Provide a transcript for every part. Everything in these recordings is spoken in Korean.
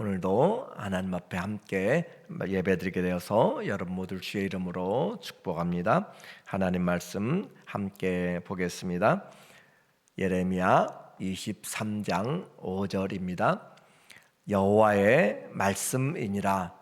오늘도 하나님 앞에 함께 예배드리게 되어서 여러분 모두 주의 이름으로 축복합니다. 하나님 말씀 함께 보겠습니다. 예레미야 23장 5절입니다. 여호와의 말씀이니라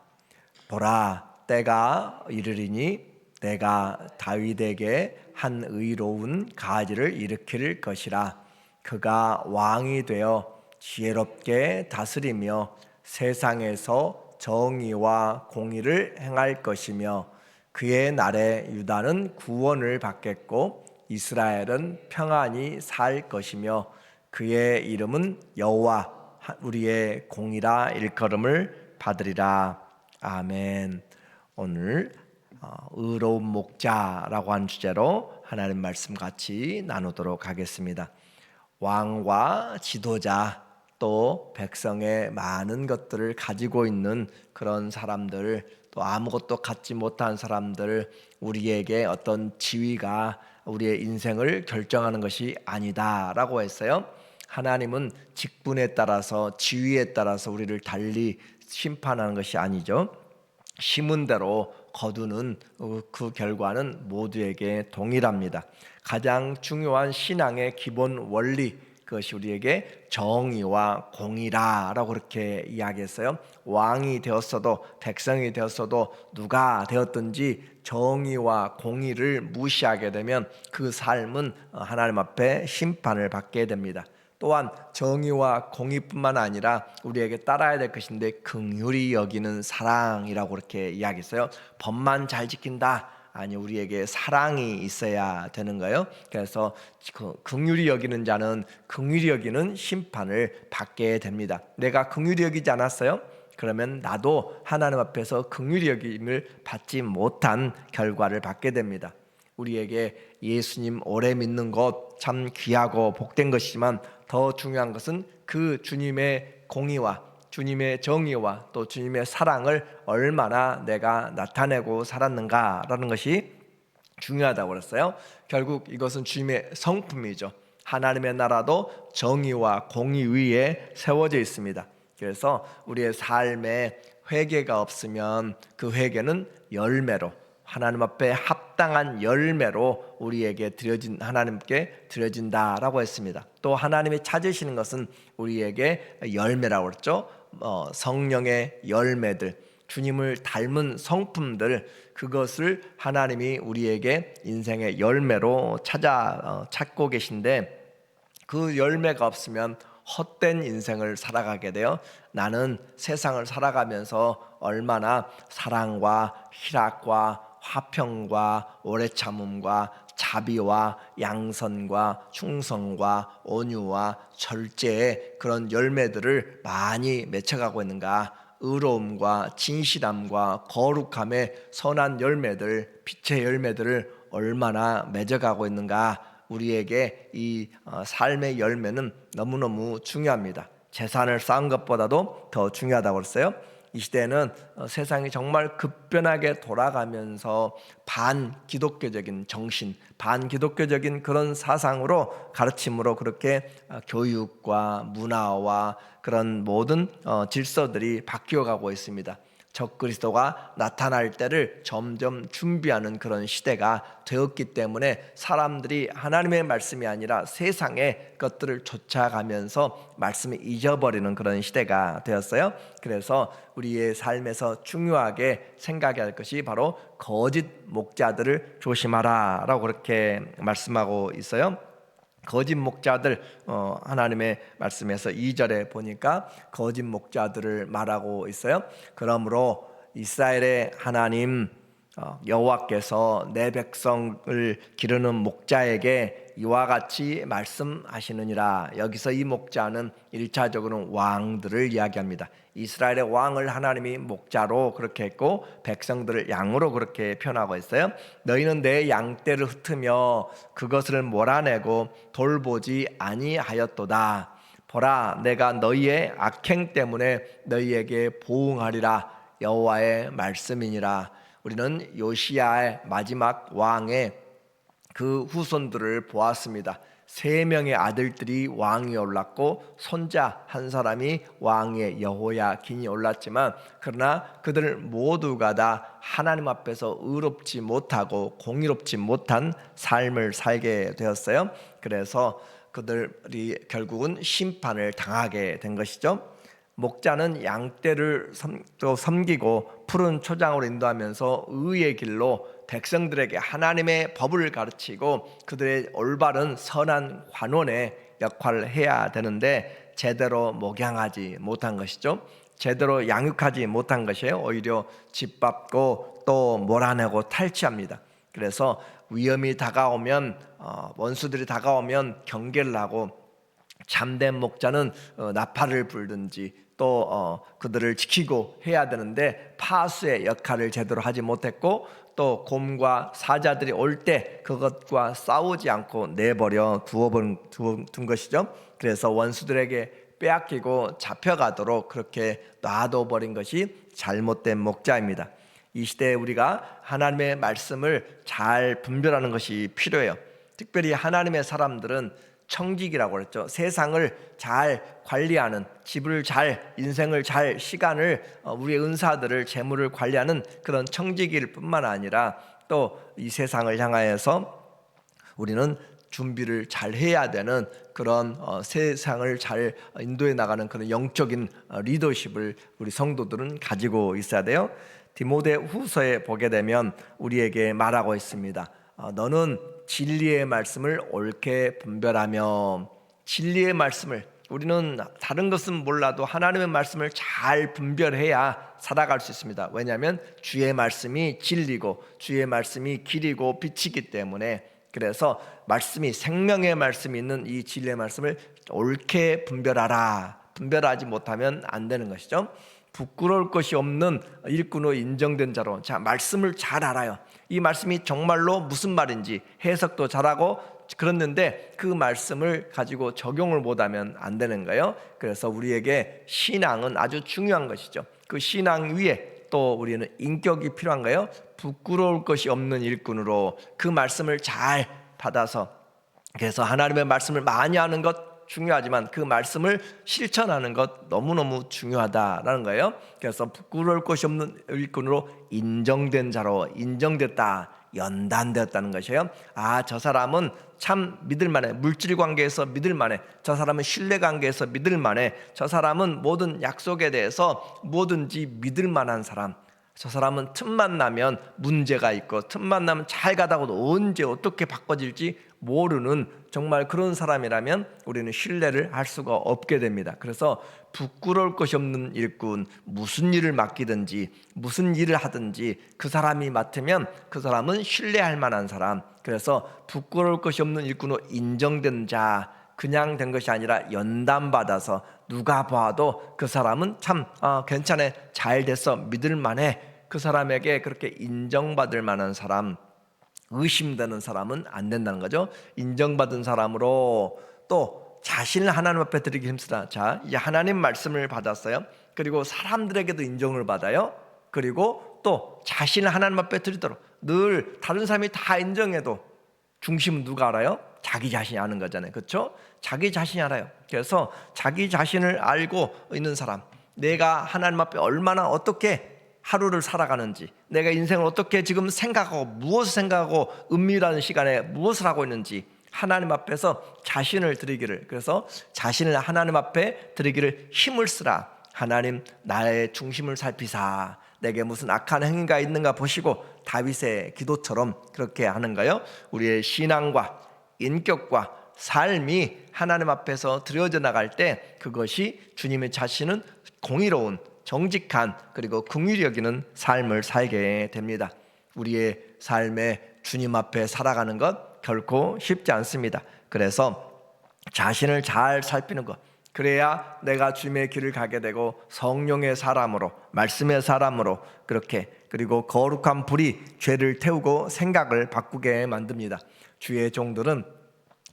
보라 때가 이르리니 내가 다윗에게 한 의로운 가지를 일으킬 것이라 그가 왕이 되어 지혜롭게 다스리며 세상에서 정의와 공의를 행할 것이며 그의 날에 유다는 구원을 받겠고 이스라엘은 평안히 살 것이며 그의 이름은 여호와 우리의 공이라 일컬음을 받으리라 아멘. 오늘 어, 의로운 목자라고 한 주제로 하나님 말씀 같이 나누도록 하겠습니다. 왕과 지도자 또 백성의 많은 것들을 가지고 있는 그런 사람들 또 아무것도 갖지 못한 사람들 우리에게 어떤 지위가 우리의 인생을 결정하는 것이 아니다라고 했어요. 하나님은 직분에 따라서 지위에 따라서 우리를 달리 심판하는 것이 아니죠. 심은 대로 거두는 그 결과는 모두에게 동일합니다. 가장 중요한 신앙의 기본 원리 그것이 우리에게 정의와 공의라라고 그렇게 이야기했어요. 왕이 되었어도 백성이 되었어도 누가 되었든지 정의와 공의를 무시하게 되면 그 삶은 하나님 앞에 심판을 받게 됩니다. 또한 정의와 공의뿐만 아니라 우리에게 따라야 될 것인데 긍휼히 여기는 사랑이라고 그렇게 이야기했어요. 법만 잘 지킨다. 아니 우리에게 사랑이 있어야 되는 거예요. 그래서 그 긍휼히 여기는 자는 긍휼히 여기는 심판을 받게 됩니다. 내가 긍휼히 여기지 않았어요? 그러면 나도 하나님 앞에서 긍휼히 여김을 받지 못한 결과를 받게 됩니다. 우리에게 예수님 오래 믿는 것 참 귀하고 복된 것이지만 더 중요한 것은 그 주님의 공의와 주님의 정의와 또 주님의 사랑을 얼마나 내가 나타내고 살았는가라는 것이 중요하다고 그랬어요. 결국 이것은 주님의 성품이죠. 하나님의 나라도 정의와 공의 위에 세워져 있습니다. 그래서 우리의 삶에 회개가 없으면 그 회개는 열매로 하나님 앞에 합당한 열매로 우리에게 드려진 하나님께 드려진다라고 했습니다. 또 하나님이 찾으시는 것은 우리에게 열매라고 그랬죠. 어, 성령의 열매들, 주님을 닮은 성품들 그것을 하나님이 우리에게 인생의 열매로 찾아 어, 찾고 계신데 그 열매가 없으면 헛된 인생을 살아가게 되어 나는 세상을 살아가면서 얼마나 사랑과 희락과 화평과 오래 참음과 자비와 양선과 충성과 온유와 절제의 그런 열매들을 많이 맺혀가고 있는가? 의로움과 진실함과 거룩함의 선한 열매들, 빛의 열매들을 얼마나 맺어가고 있는가? 우리에게 이 어, 삶의 열매는 너무너무 중요합니다. 재산을 쌓은 것보다도 더 중요하다고 그랬어요. 이 시대는 어, 세상이 정말 급변하게 돌아가면서 반 기독교적인 정신, 반 기독교적인 그런 사상으로 가르침으로 그렇게 어, 교육과 문화와 그런 모든 어, 질서들이 바뀌어 가고 있습니다. 적그리스도가 나타날 때를 점점 준비하는 그런 시대가 되었기 때문에 사람들이 하나님의 말씀이 아니라 세상의 것들을 쫓아가면서 말씀을 잊어버리는 그런 시대가 되었어요. 그래서 우리의 삶에서 중요하게 생각해야 할 것이 바로 거짓 목자들을 조심하라라고 그렇게 말씀하고 있어요. 거짓 목자들 어, 하나님의 말씀에서 2절에 보니까 거짓 목자들을 말하고 있어요. 그러므로 이스라엘의 하나님 어, 여호와께서 내 백성을 기르는 목자에게 이와 같이 말씀하시느니라. 여기서 이 목자는 일차적으로 왕들을 이야기합니다. 이스라엘의 왕을 하나님이 목자로 그렇게 했고 백성들을 양으로 그렇게 표현하고 있어요. 너희는 내 양떼를 흩으며 그것을 몰아내고 돌보지 아니하였도다. 보라 내가 너희의 악행 때문에 너희에게 보응하리라 여호와의 말씀이니라. 우리는 요시야의 마지막 왕의 그 후손들을 보았습니다. 세 명의 아들들이 왕이 올랐고 손자 한 사람이 왕의 여호야긴이 올랐지만 그러나 그들 모두가 다 하나님 앞에서 의롭지 못하고 공의롭지 못한 삶을 살게 되었어요. 그래서 그들이 결국은 심판을 당하게 된 것이죠. 목자는 양떼를 섬기고 푸른 초장으로 인도하면서 의의 길로 백성들에게 하나님의 법을 가르치고 그들의 올바른 선한 관원의 역할을 해야 되는데 제대로 목양하지 못한 것이죠. 제대로 양육하지 못한 것이에요. 오히려 짓밟고 또 몰아내고 탈취합니다. 그래서 위험이 다가오면 어, 원수들이 다가오면 경계를 하고 잠된 목자는 어, 나팔을 불든지 또 어, 그들을 지키고 해야 되는데 파수의 역할을 제대로 하지 못했고 또 곰과 사자들이 올 때 그것과 싸우지 않고 내버려 두어본 두- 둔 것이죠. 그래서 원수들에게 빼앗기고 잡혀가도록 그렇게 놔둬 버린 것이 잘못된 목자입니다. 이 시대에 우리가 하나님의 말씀을 잘 분별하는 것이 필요해요. 특별히 하나님의 사람들은 청직이라고 그랬죠. 세상을 잘 관리하는 집을 잘 인생을 잘 시간을 어, 우리의 은사들을 재물을 관리하는 그런 청직일 뿐만 아니라 또 이 세상을 향하여서 우리는 준비를 잘 해야 되는 그런 어, 세상을 잘 인도해 나가는 그런 영적인 어, 리더십을 우리 성도들은 가지고 있어야 돼요. 디모데 후서에 보게 되면 우리에게 말하고 있습니다. 어, 너는 진리의 말씀을 옳게 분별하며 진리의 말씀을 우리는 다른 것은 몰라도 하나님의 말씀을 잘 분별해야 살아갈 수 있습니다. 왜냐하면 주의 말씀이 진리고 주의 말씀이 길이고 빛이기 때문에 그래서 말씀이 생명의 말씀이 있는 이 진리의 말씀을 옳게 분별하라. 분별하지 못하면 안 되는 것이죠. 부끄러울 것이 없는 일꾼으로 인정된 자로 자 말씀을 잘 알아요. 이 말씀이 정말로 무슨 말인지 해석도 잘하고 그랬는데 그 말씀을 가지고 적용을 못하면 안 되는 거예요. 그래서 우리에게 신앙은 아주 중요한 것이죠. 그 신앙 위에 또 우리는 인격이 필요한 거예요. 부끄러울 것이 없는 일꾼으로 그 말씀을 잘 받아서 그래서 하나님의 말씀을 많이 하는 것 중요하지만 그 말씀을 실천하는 것 너무너무 중요하다라는 거예요. 그래서 부끄러울 것이 없는 일꾼으로 인정된 자로 인정됐다. 연단되었다는 것이에요. 아, 저 사람은 참 믿을만해. 물질 관계에서 믿을만해. 저 사람은 신뢰 관계에서 믿을만해. 저 사람은 모든 약속에 대해서 뭐든지 믿을만한 사람. 저 사람은 틈만 나면 문제가 있고 틈만 나면 잘 가다가도 언제 어떻게 바꿔질지 모르는 정말 그런 사람이라면 우리는 신뢰를 할 수가 없게 됩니다. 그래서 부끄러울 것이 없는 일꾼 무슨 일을 맡기든지 무슨 일을 하든지 그 사람이 맡으면 그 사람은 신뢰할 만한 사람. 그래서 부끄러울 것이 없는 일꾼으로 인정된 자 그냥 된 것이 아니라 연단 받아서 누가 봐도 그 사람은 참 어, 괜찮아 잘 됐어 믿을 만해 그 사람에게 그렇게 인정받을 만한 사람 의심되는 사람은 안 된다는 거죠. 인정받은 사람으로 또 자신을 하나님 앞에 드리기 힘쓰다. 자, 이제 하나님 말씀을 받았어요. 그리고 사람들에게도 인정을 받아요. 그리고 또 자신을 하나님 앞에 드리도록 늘 다른 사람이 다 인정해도 중심은 누가 알아요? 자기 자신이 아는 거잖아요. 그렇죠? 자기 자신이 알아요. 그래서 자기 자신을 알고 있는 사람, 내가 하나님 앞에 얼마나 어떻게 하루를 살아가는지, 내가 인생을 어떻게 지금 생각하고 무엇을 생각하고 은밀한 시간에 무엇을 하고 있는지 하나님 앞에서 자신을 드리기를 그래서 자신을 하나님 앞에 드리기를 힘을 쓰라. 하나님 나의 중심을 살피사 내게 무슨 악한 행위가 있는가 보시고 다윗의 기도처럼 그렇게 하는 거요. 우리의 신앙과 인격과 삶이 하나님 앞에서 드려져 나갈 때 그것이 주님의 자신은 공의로운 정직한 그리고 긍휼히 여기는 삶을 살게 됩니다. 우리의 삶에 주님 앞에 살아가는 것 결코 쉽지 않습니다. 그래서 자신을 잘 살피는 것. 그래야 내가 주님의 길을 가게 되고 성령의 사람으로 말씀의 사람으로 그렇게 그리고 거룩한 불이 죄를 태우고 생각을 바꾸게 만듭니다. 주의 종들은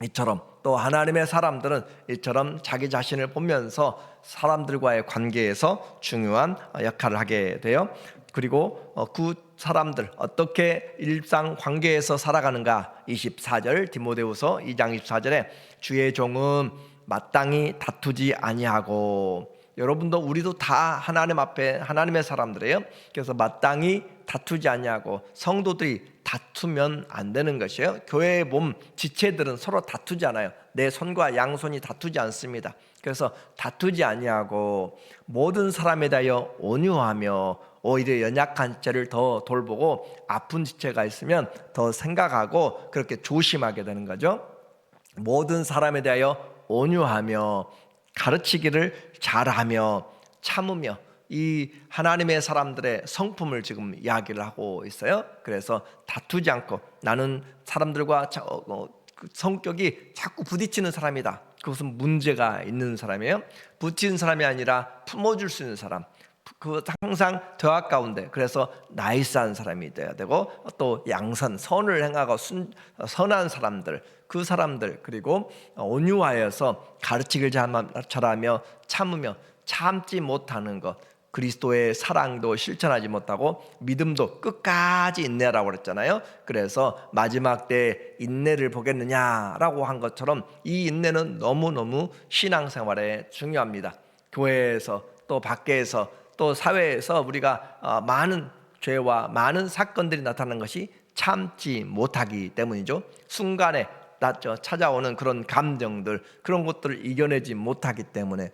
이처럼 또 하나님의 사람들은 이처럼 자기 자신을 보면서 사람들과의 관계에서 중요한 역할을 하게 돼요. 그리고 어, 그 사람들 어떻게 일상 관계에서 살아가는가 24절 디모데후서 2장 24절에 주의 종은 마땅히 다투지 아니하고 여러분도 우리도 다 하나님 앞에 하나님의 사람들이에요. 그래서 마땅히 다투지 아니하고 성도들이 다투면 안 되는 것이에요. 교회의 몸 지체들은 서로 다투지 않아요. 내 손과 양손이 다투지 않습니다. 그래서 다투지 아니하고 모든 사람에 대하여 온유하며 오히려 연약한 지체를 더 돌보고 아픈 지체가 있으면 더 생각하고 그렇게 조심하게 되는 거죠. 모든 사람에 대하여 온유하며 가르치기를 잘하며 참으며 이 하나님의 사람들의 성품을 지금 이야기를 하고 있어요. 그래서 다투지 않고 나는 사람들과 자- 어, 성격이 자꾸 부딪히는 사람이다. 그것은 문제가 있는 사람이에요. 부딪히는 사람이 아니라 품어줄 수 있는 사람. 그 항상 대화 가운데 그래서 나이스한 사람이 돼야 되고 또 양선 선을 행하고 순, 선한 사람들 그 사람들 그리고 온유하여서 가르치기를 잘하- 잘하며 참으며 참지 못하는 것 그리스도의 사랑도 실천하지 못하고 믿음도 끝까지 인내라고 그랬잖아요. 그래서 마지막 때 인내를 보겠느냐라고 한 것처럼 이 인내는 너무너무 신앙생활에 중요합니다. 교회에서 또 밖에서 또 사회에서 우리가 어, 많은 죄와 많은 사건들이 나타나는 것이 참지 못하기 때문이죠. 순간에. 찾아오는 그런 감정들 그런 것들을 이겨내지 못하기 때문에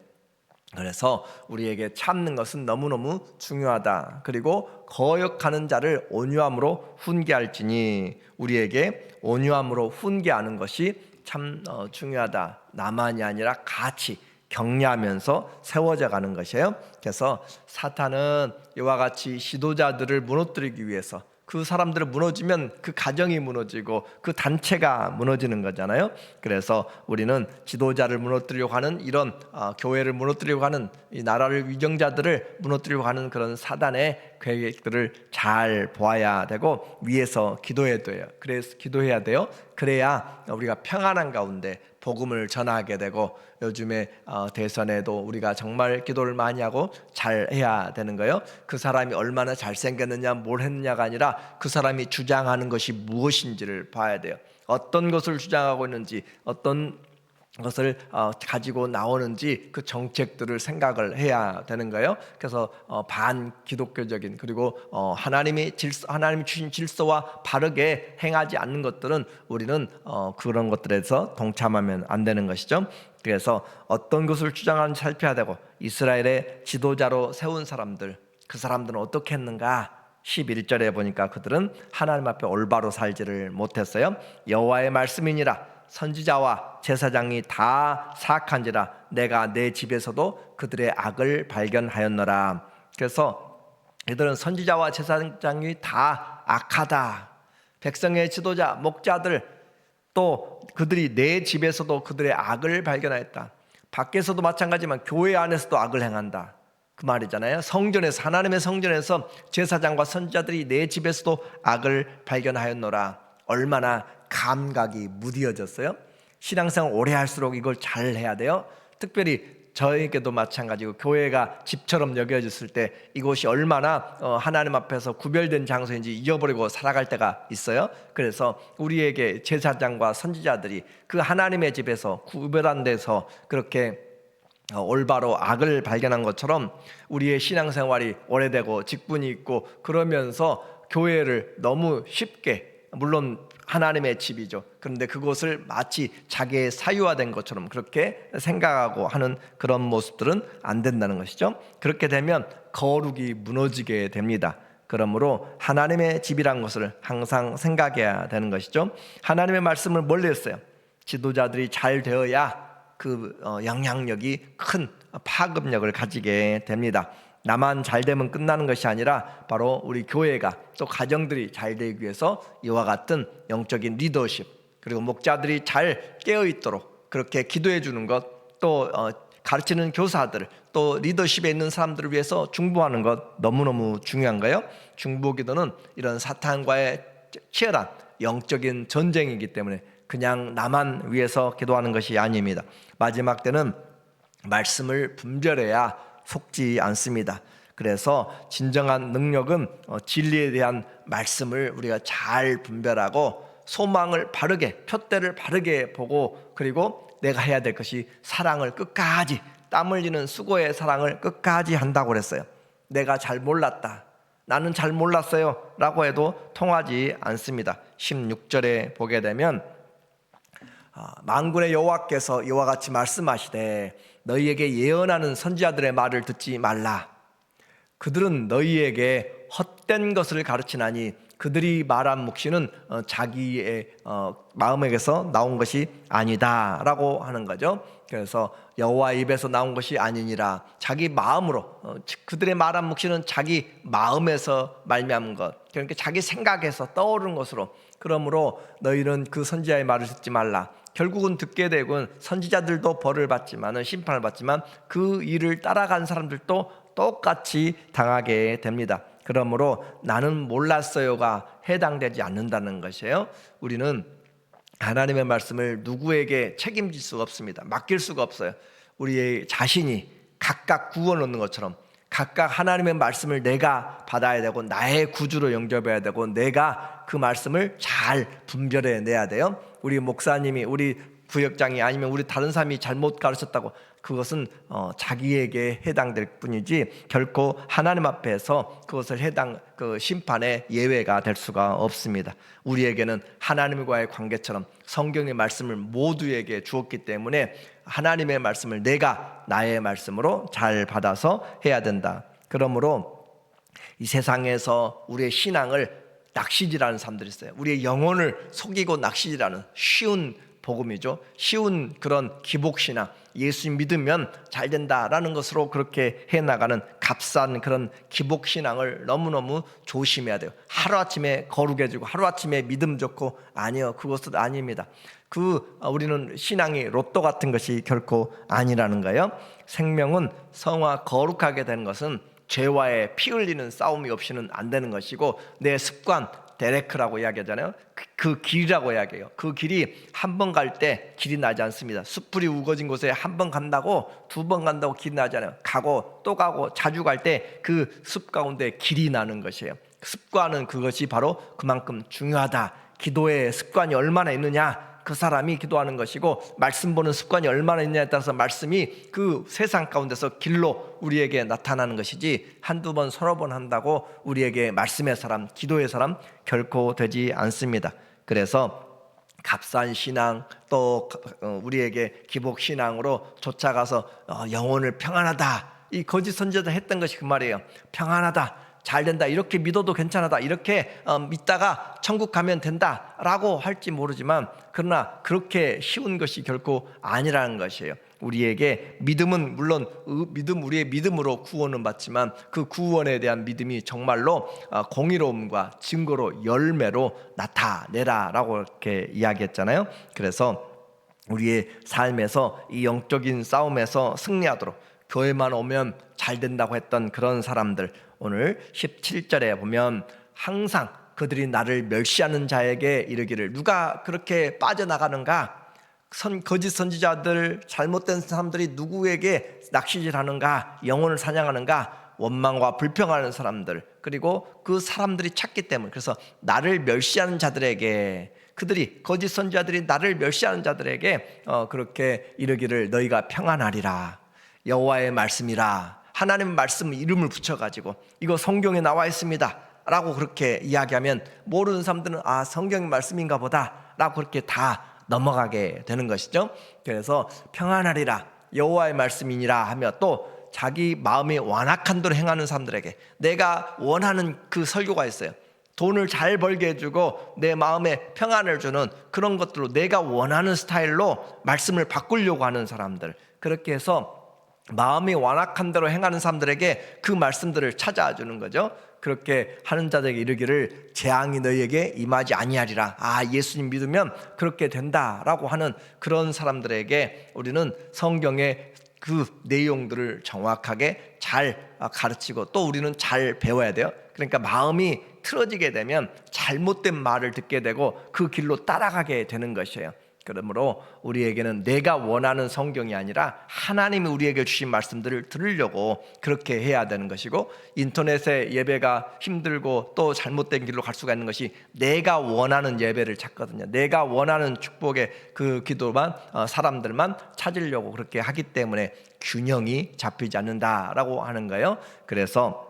그래서 우리에게 참는 것은 너무너무 중요하다. 그리고 거역하는 자를 온유함으로 훈계할지니 우리에게 온유함으로 훈계하는 것이 참 어, 중요하다. 나만이 아니라 같이 격려하면서 세워져 가는 것이에요. 그래서 사탄은 이와 같이 지도자들을 무너뜨리기 위해서 그 사람들을 무너지면 그 가정이 무너지고 그 단체가 무너지는 거잖아요. 그래서 우리는 지도자를 무너뜨리려고 하는 이런 어, 교회를 무너뜨리려고 하는 이 나라를 위정자들을 무너뜨리려고 하는 그런 사단의 계획들을 잘 보아야 되고 위에서 기도해야 돼요. 그래서 기도해야 돼요. 그래야 우리가 평안한 가운데 복음을 전하게 되고 요즘에 어, 대선에도 우리가 정말 기도를 많이 하고 잘 해야 되는 거예요. 그 사람이 얼마나 잘 생겼느냐 뭘 했느냐가 아니라 그 사람이 주장하는 것이 무엇인지를 봐야 돼요. 어떤 것을 주장하고 있는지 어떤 것을 어, 가지고 나오는지 그 정책들을 생각을 해야 되는 거예요. 그래서 어, 반 기독교적인 그리고 어, 하나님이 질서, 하나님이 주신 질서와 바르게 행하지 않는 것들은 우리는 어, 그런 것들에서 동참하면 안 되는 것이죠. 그래서 어떤 것을 주장하는지 살펴야 되고 이스라엘의 지도자로 세운 사람들 그 사람들은 어떻게 했는가? 11절에 보니까 그들은 하나님 앞에 올바로 살지를 못했어요. 여호와의 말씀이니라 선지자와 제사장이 다 사악한지라 내가 내 집에서도 그들의 악을 발견하였노라. 그래서 이들은 선지자와 제사장이 다 악하다. 백성의 지도자, 목자들 또 그들이 내 집에서도 그들의 악을 발견하였다. 밖에서도 마찬가지지만 교회 안에서도 악을 행한다. 그 말이잖아요. 성전에서 하나님의 성전에서 제사장과 선지자들이 내 집에서도 악을 발견하였노라. 얼마나 감각이 무디어졌어요. 신앙생활 오래 할수록 이걸 잘 해야 돼요. 특별히 저에게도 마찬가지고 교회가 집처럼 여겨졌을 때 이곳이 얼마나 어, 하나님 앞에서 구별된 장소인지 잊어버리고 살아갈 때가 있어요. 그래서 우리에게 제사장과 선지자들이 그 하나님의 집에서 구별한 데서 그렇게 어, 올바로 악을 발견한 것처럼 우리의 신앙생활이 오래되고 직분이 있고 그러면서 교회를 너무 쉽게 물론 하나님의 집이죠. 그런데 그곳을 마치 자기의 사유화된 것처럼 그렇게 생각하고 하는 그런 모습들은 안 된다는 것이죠. 그렇게 되면 거룩이 무너지게 됩니다. 그러므로 하나님의 집이란 것을 항상 생각해야 되는 것이죠. 하나님의 말씀을 멀리 했어요. 지도자들이 잘 되어야 그 어, 영향력이 큰 파급력을 가지게 됩니다. 나만 잘 되면 끝나는 것이 아니라 바로 우리 교회가 또 가정들이 잘 되기 위해서 이와 같은 영적인 리더십 그리고 목자들이 잘 깨어 있도록 그렇게 기도해 주는 것또 어, 가르치는 교사들 또 리더십에 있는 사람들을 위해서 중보하는 것 너무너무 중요한 거예요. 중보 기도는 이런 사탄과의 치열한 영적인 전쟁이기 때문에 그냥 나만 위해서 기도하는 것이 아닙니다. 마지막 때는 말씀을 분별해야 속지 않습니다. 그래서 진정한 능력은 어, 진리에 대한 말씀을 우리가 잘 분별하고 소망을 바르게 표대를 바르게 보고 그리고 내가 해야 될 것이 사랑을 끝까지 땀 흘리는 수고의 사랑을 끝까지 한다고 그랬어요. 내가 잘 몰랐다. 나는 잘 몰랐어요. 라고 해도 통하지 않습니다. 16절에 보게 되면 아, 만군의 여호와께서 이와 같이 말씀하시되 너희에게 예언하는 선지자들의 말을 듣지 말라. 그들은 너희에게 헛된 것을 가르치나니 그들이 말한 묵시는 어, 자기의 어, 마음에게서 나온 것이 아니다라고 하는 거죠. 그래서 여호와 입에서 나온 것이 아니니라 자기 마음으로 어, 그들의 말한 묵시는 자기 마음에서 말미암은 것 그러니까 자기 생각에서 떠오르는 것으로 그러므로 너희는 그 선지자의 말을 듣지 말라. 결국은 듣게 되고 선지자들도 벌을 받지만은 심판을 받지만 그 일을 따라간 사람들도 똑같이 당하게 됩니다. 그러므로 나는 몰랐어요가 해당되지 않는다는 것이에요. 우리는 하나님의 말씀을 누구에게 책임질 수가 없습니다. 맡길 수가 없어요. 우리의 자신이 각각 구워 놓는 것처럼 각각 하나님의 말씀을 내가 받아야 되고 나의 구주로 영접해야 되고 내가 그 말씀을 잘 분별해 내야 돼요. 우리 목사님이 우리 구역장이 아니면 우리 다른 사람이 잘못 가르쳤다고 그것은 어, 자기에게 해당될 뿐이지 결코 하나님 앞에서 그것을 해당 그 심판의 예외가 될 수가 없습니다. 우리에게는 하나님과의 관계처럼 성경의 말씀을 모두에게 주었기 때문에 하나님의 말씀을 내가 나의 말씀으로 잘 받아서 해야 된다. 그러므로 이 세상에서 우리의 신앙을 낚시질하는 사람들이 있어요. 우리의 영혼을 속이고 낚시질하는 쉬운 복음이죠. 쉬운 그런 기복 신앙. 예수 믿으면 잘 된다라는 것으로 그렇게 해 나가는 값싼 그런 기복 신앙을 너무너무 조심해야 돼요. 하루아침에 거룩해지고 하루아침에 믿음 좋고 아니요. 그것은 아닙니다. 그 우리는 신앙이 로또 같은 것이 결코 아니라는 거예요. 생명은 성화 거룩하게 되는 것은 죄와의 피 흘리는 싸움이 없이는 안 되는 것이고 내 습관 데레크라고 이야기하잖아요. 그, 그 길이라고 이야기해요. 그 길이 한 번 갈 때 길이 나지 않습니다. 숯불이 우거진 곳에 한 번 간다고 두 번 간다고 길이 나잖아요. 가고 또 가고 자주 갈 때 그 숲 가운데 길이 나는 것이에요. 습관은 그것이 바로 그만큼 중요하다. 기도의 습관이 얼마나 있느냐 그 사람이 기도하는 것이고 말씀 보는 습관이 얼마나 있냐에 따라서 말씀이 그 세상 가운데서 길로 우리에게 나타나는 것이지 한두 번 서너 번 한다고 우리에게 말씀의 사람 기도의 사람 결코 되지 않습니다. 그래서 값싼 신앙 또 어, 우리에게 기복 신앙으로 쫓아가서 어, 영혼을 평안하다 이 거짓 선지자들 했던 것이 그 말이에요. 평안하다. 잘 된다 이렇게 믿어도 괜찮다 이렇게 어, 믿다가 천국 가면 된다 라고 할지 모르지만 그러나 그렇게 쉬운 것이 결코 아니라는 것이에요. 우리에게 믿음은 물론 믿음 우리의 믿음으로 구원은 받지만 그 구원에 대한 믿음이 정말로 어, 공의로움과 증거로 열매로 나타내라라고 이렇게 이야기했잖아요. 그래서 우리의 삶에서 이 영적인 싸움에서 승리하도록 교회만 오면 잘 된다고 했던 그런 사람들 오늘 17절에 보면 항상 그들이 나를 멸시하는 자에게 이르기를 누가 그렇게 빠져나가는가? 선, 거짓 선지자들 잘못된 사람들이 누구에게 낚시질하는가? 영혼을 사냥하는가? 원망과 불평하는 사람들 그리고 그 사람들이 찾기 때문에. 그래서 나를 멸시하는 자들에게 그들이 거짓 선지자들이 나를 멸시하는 자들에게 어, 그렇게 이르기를 너희가 평안하리라. 여호와의 말씀이라 하나님의 말씀 이름을 붙여가지고 이거 성경에 나와 있습니다. 라고 그렇게 이야기하면 모르는 사람들은 아 성경의 말씀인가 보다 라고 그렇게 다 넘어가게 되는 것이죠. 그래서 평안하리라 여호와의 말씀이니라 하며 또 자기 마음이 완악한 대로 행하는 사람들에게 내가 원하는 그 설교가 있어요. 돈을 잘 벌게 해주고 내 마음에 평안을 주는 그런 것들로 내가 원하는 스타일로 말씀을 바꾸려고 하는 사람들 그렇게 해서 마음이 완악한 대로 행하는 사람들에게 그 말씀들을 찾아와 주는 거죠. 그렇게 하는 자들에게 이르기를 재앙이 너희에게 임하지 아니하리라. 아, 예수님 믿으면 그렇게 된다라고 하는 그런 사람들에게 우리는 성경의 그 내용들을 정확하게 잘 가르치고 또 우리는 잘 배워야 돼요. 그러니까 마음이 틀어지게 되면 잘못된 말을 듣게 되고 그 길로 따라가게 되는 것이에요. 그러므로 우리에게는 내가 원하는 성경이 아니라 하나님이 우리에게 주신 말씀들을 들으려고 그렇게 해야 되는 것이고 인터넷에 예배가 힘들고 또 잘못된 길로 갈 수가 있는 것이 내가 원하는 예배를 찾거든요. 내가 원하는 축복의 그 기도만 어, 사람들만 찾으려고 그렇게 하기 때문에 균형이 잡히지 않는다라고 하는 거예요. 그래서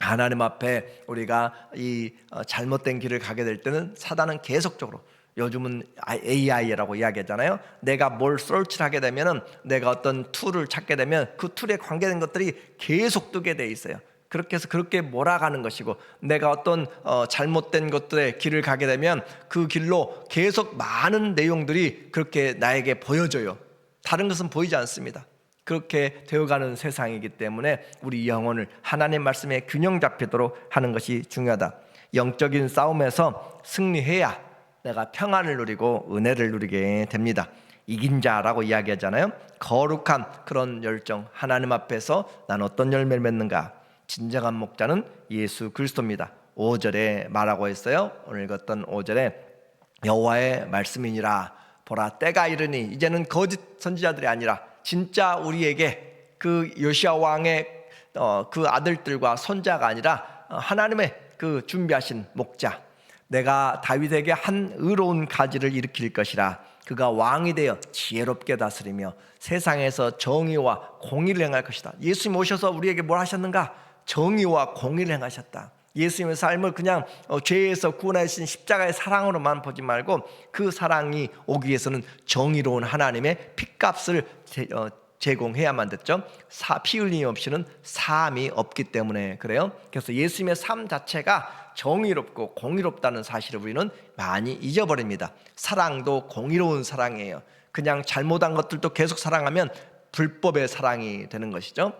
하나님 앞에 우리가 이 어, 잘못된 길을 가게 될 때는 사단은 계속적으로 요즘은 AI라고 이야기하잖아요. 내가 뭘 설치를 하게 되면은 내가 어떤 툴을 찾게 되면 그 툴에 관계된 것들이 계속 뜨게 돼 있어요. 그렇게 해서 그렇게 몰아가는 것이고 내가 어떤 어, 잘못된 것들의 길을 가게 되면 그 길로 계속 많은 내용들이 그렇게 나에게 보여져요. 다른 것은 보이지 않습니다. 그렇게 되어가는 세상이기 때문에 우리 영혼을 하나님 말씀에 균형 잡히도록 하는 것이 중요하다. 영적인 싸움에서 승리해야 내가 평안을 누리고 은혜를 누리게 됩니다. 이긴 자라고 이야기하잖아요. 거룩한 그런 열정 하나님 앞에서 난 어떤 열매를 맺는가? 진정한 목자는 예수 그리스도입니다. 5절에 말하고 있어요. 오늘 읽었던 5절에 여호와의 말씀이니라 보라 때가 이르니 이제는 거짓 선지자들이 아니라 진짜 우리에게 그 요시아 왕의 어, 그 아들들과 손자가 아니라 어, 하나님의 그 준비하신 목자 내가 다윗에게 한 의로운 가지를 일으킬 것이라 그가 왕이 되어 지혜롭게 다스리며 세상에서 정의와 공의를 행할 것이다. 예수님 오셔서 우리에게 뭘 하셨는가? 정의와 공의를 행하셨다. 예수님의 삶을 그냥 어, 죄에서 구원하신 십자가의 사랑으로만 보지 말고 그 사랑이 오기 위해서는 정의로운 하나님의 핏값을 어, 제공해야만 됐죠. 사, 피 흘림이 없이는 삶이 없기 때문에 그래요. 그래서 예수님의 삶 자체가 정의롭고 공의롭다는 사실을 우리는 많이 잊어버립니다. 사랑도 공의로운 사랑이에요. 그냥 잘못한 것들도 계속 사랑하면 불법의 사랑이 되는 것이죠.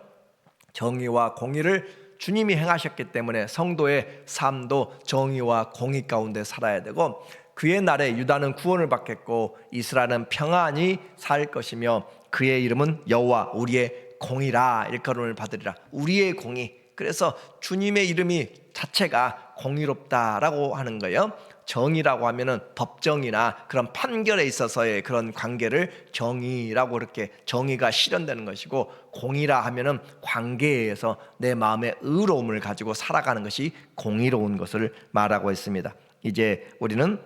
정의와 공의를 주님이 행하셨기 때문에 성도의 삶도 정의와 공의 가운데 살아야 되고 그의 날에 유다는 구원을 받겠고 이스라엘은 평안히 살 것이며 그의 이름은 여호와 우리의 공이라 일컬음을 받으리라 우리의 공이 그래서 주님의 이름이 자체가 공의롭다라고 하는 거예요. 정의라고 하면은 법정이나 그런 판결에 있어서의 그런 관계를 정의라고 이렇게 정의가 실현되는 것이고 공의라 하면은 관계에서 내 마음의 의로움을 가지고 살아가는 것이 공의로운 것을 말하고 있습니다. 이제 우리는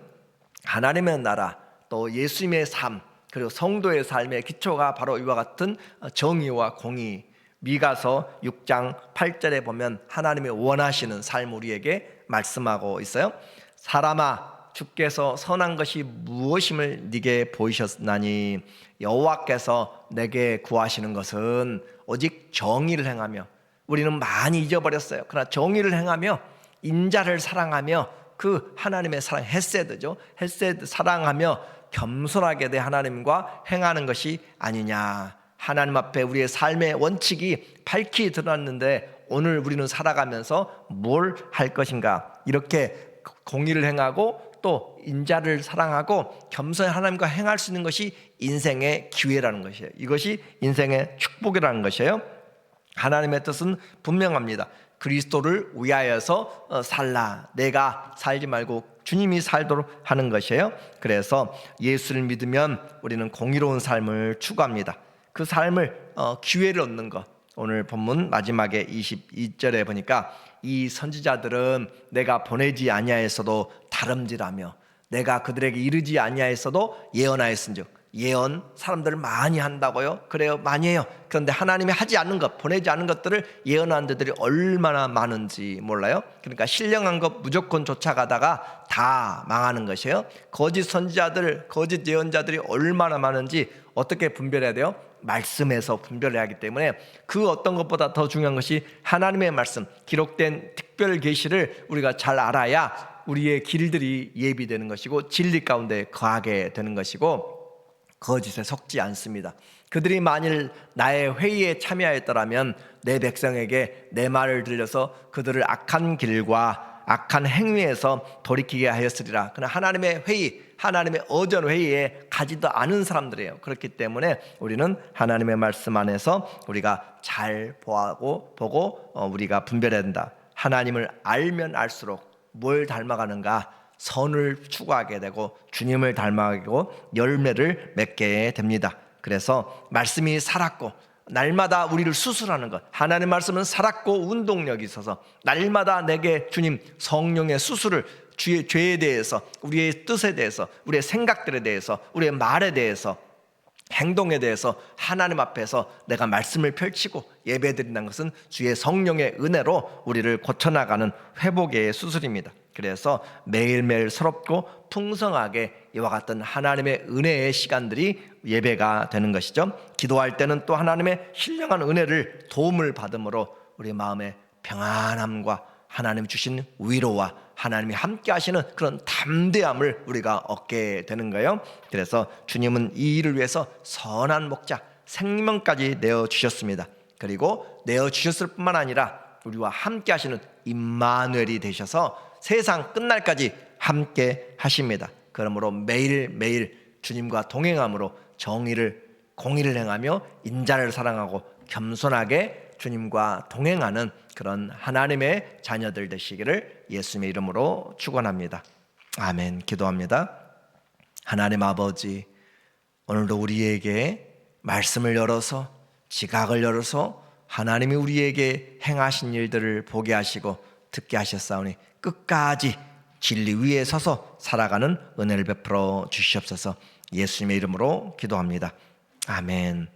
하나님의 나라 또 예수님의 삶 그리고 성도의 삶의 기초가 바로 이와 같은 정의와 공의 미가서 6장 8절에 보면 하나님의 원하시는 삶 우리에게 말씀하고 있어요. 사람아 주께서 선한 것이 무엇임을 네게 보이셨나니 여호와께서 내게 구하시는 것은 오직 정의를 행하며 우리는 많이 잊어버렸어요. 그러나 정의를 행하며 인자를 사랑하며 그 하나님의 사랑 헤세드죠. 헤세드 사랑하며 겸손하게 대 하나님과 행하는 것이 아니냐. 하나님 앞에 우리의 삶의 원칙이 밝히 드러났는데 오늘 우리는 살아가면서 뭘 할 것인가? 이렇게 공의를 행하고 또 인자를 사랑하고 겸손히 하나님과 행할 수 있는 것이 인생의 기회라는 것이에요. 이것이 인생의 축복이라는 것이에요. 하나님의 뜻은 분명합니다. 그리스도를 위하여서 어, 살라. 내가 살지 말고 주님이 살도록 하는 것이에요. 그래서 예수를 믿으면 우리는 공의로운 삶을 추구합니다. 그 삶을 어, 기회를 얻는 것. 오늘 본문 마지막에 22절에 보니까 이 선지자들은 내가 보내지 아니하였어도 다름질하며 내가 그들에게 이르지 아니하였어도 예언하였은즉 예언 사람들 많이 한다고요? 그래요, 많이 해요. 그런데 하나님이 하지 않는 것, 보내지 않은 것들을 예언한 자들이 얼마나 많은지 몰라요. 그러니까 신령한 것 무조건 쫓아가다가 다 망하는 것이에요. 거짓 선지자들, 거짓 예언자들이 얼마나 많은지 어떻게 분별해야 돼요? 말씀에서 분별해야 하기 때문에 그 어떤 것보다 더 중요한 것이 하나님의 말씀, 기록된 특별 계시를 우리가 잘 알아야 우리의 길들이 예비되는 것이고 진리 가운데 거하게 되는 것이고 거짓에 속지 않습니다. 그들이 만일 나의 회의에 참여했더라면 내 백성에게 내 말을 들려서 그들을 악한 길과 악한 행위에서 돌이키게 하였으리라. 그러나 하나님의 회의, 하나님의 어전 회의에 가지도 않은 사람들이에요. 그렇기 때문에 우리는 하나님의 말씀 안에서 우리가 잘 보고 보고 어, 우리가 분별해야 된다. 하나님을 알면 알수록 뭘 닮아가는가? 선을 추구하게 되고 주님을 닮아가고 열매를 맺게 됩니다. 그래서 말씀이 살았고 날마다 우리를 수술하는 것. 하나님 말씀은 살았고 운동력이 있어서 날마다 내게 주님 성령의 수술을 주의 죄에 대해서 우리의 뜻에 대해서 우리의 생각들에 대해서 우리의 말에 대해서 행동에 대해서 하나님 앞에서 내가 말씀을 펼치고 예배드린다는 것은 주의 성령의 은혜로 우리를 고쳐나가는 회복의 수술입니다. 그래서 매일매일 새롭고 풍성하게 이와 같은 하나님의 은혜의 시간들이 예배가 되는 것이죠. 기도할 때는 또 하나님의 신령한 은혜를 도움을 받음으로 우리 마음의 평안함과 하나님 주신 위로와 하나님이 함께 하시는 그런 담대함을 우리가 얻게 되는 거예요. 그래서 주님은 이 일을 위해서 선한 목자 생명까지 내어 주셨습니다. 그리고 내어 주셨을 뿐만 아니라 우리와 함께 하시는 임마누엘이 되셔서 세상 끝날까지 함께 하십니다. 그러므로 매일매일 주님과 동행함으로 정의를 공의를 행하며 인자를 사랑하고 겸손하게 주님과 동행하는 그런 하나님의 자녀들 되시기를 예수님의 이름으로 축원합니다. 아멘. 기도합니다. 하나님 아버지 오늘도 우리에게 말씀을 열어서 지각을 열어서 하나님이 우리에게 행하신 일들을 보게 하시고 듣게 하셨사오니 끝까지 진리 위에 서서 살아가는 은혜를 베풀어 주시옵소서 예수님의 이름으로 기도합니다. 아멘.